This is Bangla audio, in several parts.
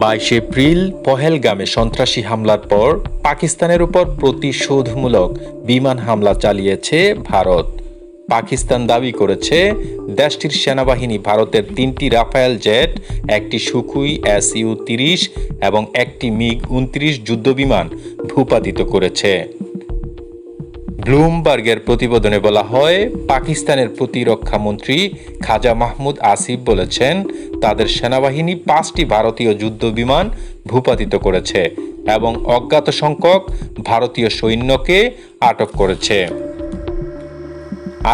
বাইশে এপ্রিল পহেলগামে সন্ত্রাসী হামলার পর পাকিস্তানের উপর প্রতিশোধমূলক বিমান হামলা চালিয়েছে ভারত। পাকিস্তান দাবি করেছে, দেশটির সেনাবাহিনী ভারতের তিনটি রাফায়েল জেট, একটি সুখুই এস ইউ তিরিশ এবং একটি মিগ উনত্রিশ যুদ্ধবিমান ভূপাতিত করেছে। ব্লুমবার্গের প্রতিবেদনে বলা হয়, পাকিস্তানের প্রতিরক্ষা মন্ত্রী খাজা মাহমুদ আসিফ বলেছেন, তাদের সেনাবাহিনী পাঁচটি ভারতীয় যুদ্ধ বিমান ভূপাতিত করেছে এবং অজ্ঞাত সংখ্যক ভারতীয় সৈন্যকে আটক করেছে।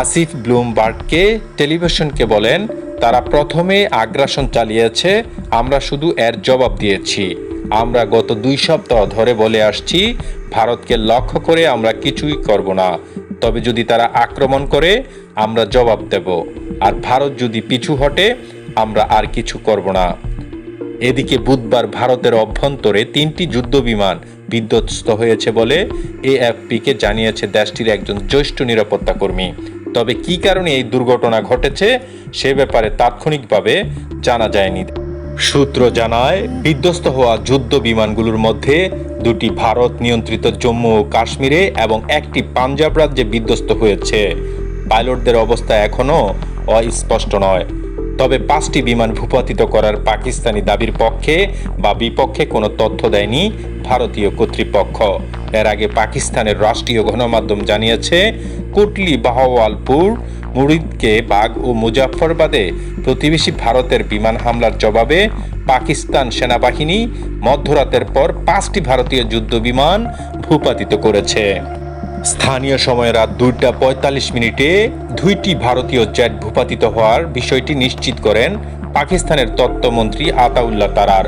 আসিফ ব্লুমবার্গকে টেলিভিশনকে বলেন তারা প্রথমে আগ্রাসন চালিয়েছে, আমরা শুধু এর জবাব দিয়েছি। আমরা গত দুই সপ্তাহ ধরে বলে আসছি, ভারতকে লক্ষ্য করে আমরা কিছুই করব না। তবে যদি তারা আক্রমণ করে, আমরা জবাব দেব। আর ভারত যদি পিছু হটে, আমরা আর কিছু করব না। এদিকে বুধবার ভারতের অভ্যন্তরে তিনটি যুদ্ধবিমান বিধ্বস্ত হয়েছে বলে এএফপিকে জানিয়েছে দেশটির একজন জ্যেষ্ঠ নিরাপত্তা কর্মী। তবে কী কারণে এই দুর্ঘটনা ঘটেছে সে ব্যাপারে তাৎক্ষণিকভাবে জানা যায়নি। সূত্র জানায়, বিধ্বস্ত হওয়া যুদ্ধ বিমানগুলোর মধ্যে দুটি ভারত নিয়ন্ত্রিত জম্মু ও কাশ্মীরে এবং একটি পাঞ্জাব রাজ্যে বিধ্বস্ত হয়েছে। পাইলটদের অবস্থা এখনও অস্পষ্ট নয়। তবে পাঁচটি বিমান ভূপাতিত করার পাকিস্তানি দাবির পক্ষে বা বিপক্ষে কোনো তথ্য দেয়নি ভারতীয় কর্তৃপক্ষ। এর আগে পাকিস্তানের রাষ্ট্রীয় গণমাধ্যম জানিয়েছে, কুটলি বাহওয়ালপুর, মুরিদকে বাগ ও মুজাফরবাদে প্রতিবেশী ভারতের বিমান হামলার জবাবে পাকিস্তান সেনাবাহিনী মধ্যরাতের পর পাঁচটি ভারতীয় যুদ্ধ বিমান ভূপাতিত করেছে। স্থানীয় সময় রাত দুইটা পঁয়তাল্লিশ মিনিটে দুইটি ভারতীয় জেট ভূপাতিত হওয়ার বিষয়টি নিশ্চিত করেন পাকিস্তানের তত্ত্বমন্ত্রী আতাউল্লাহ তারার।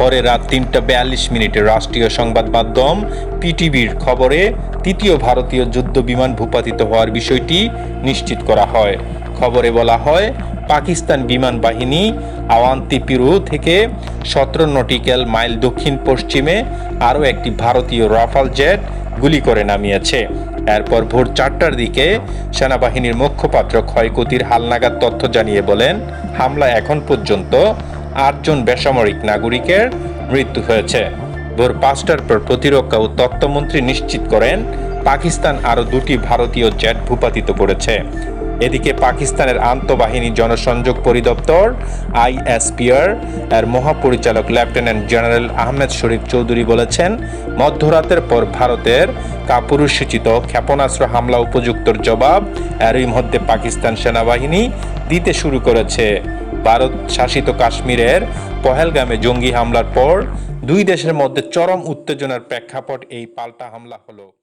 পরে রাত তিনটা বিয়াল্লিশ মিনিটে রাষ্ট্রীয় সংবাদ মাধ্যম পিটিভির খবরে তৃতীয় ভারতীয় যুদ্ধ বিমান ভূপাতিত হওয়ার বিষয়টি নিশ্চিত করা হয়। খবরে বলা হয়, পাকিস্তান বিমান বাহিনী আওয়ান্তিপিরু থেকে সতেরো নটিক্যাল মাইল দক্ষিণ পশ্চিমে আরও একটি ভারতীয় রাফাল জেট গুলি করে নামিয়েছে। এরপর ভোর চারটার দিকে সেনাবাহিনীর মুখপাত্র ক্ষয়ক্ষতির হালনাগাদ তথ্য জানিয়ে বলেন, হামলা এখন পর্যন্ত আটজন বেসামরিক নাগরিকের মৃত্যু হয়েছে। ভোর পাঁচটার পর প্রতিরক্ষা ও তত্ত্বমন্ত্রী নিশ্চিত করেন, পাকিস্তান আরও দুটি ভারতীয় জেট ভূপাতিত করেছে। এদিকে পাকিস্তানের আন্তঃবাহিনী জনসংযোগ পরিদপ্তর, আইএসপিআর, এর মহাপরিচালক লেফটেন্যান্ট জেনারেল আহমেদ শরীফ চৌধুরী বলেছেন, মধ্যরাতের পর ভারতের কাপুরুষোচিত ক্ষেপণাস্ত্র হামলা উপযুক্তর জবাব এরই মধ্যে পাকিস্তান সেনাবাহিনী দিতে শুরু করেছে। ভারত শাসিত কাশ্মীরের পহেলগামে জঙ্গি হামলার পর দুই দেশের মধ্যে চরম উত্তেজনার প্রেক্ষাপট এই পাল্টা হামলা হলো।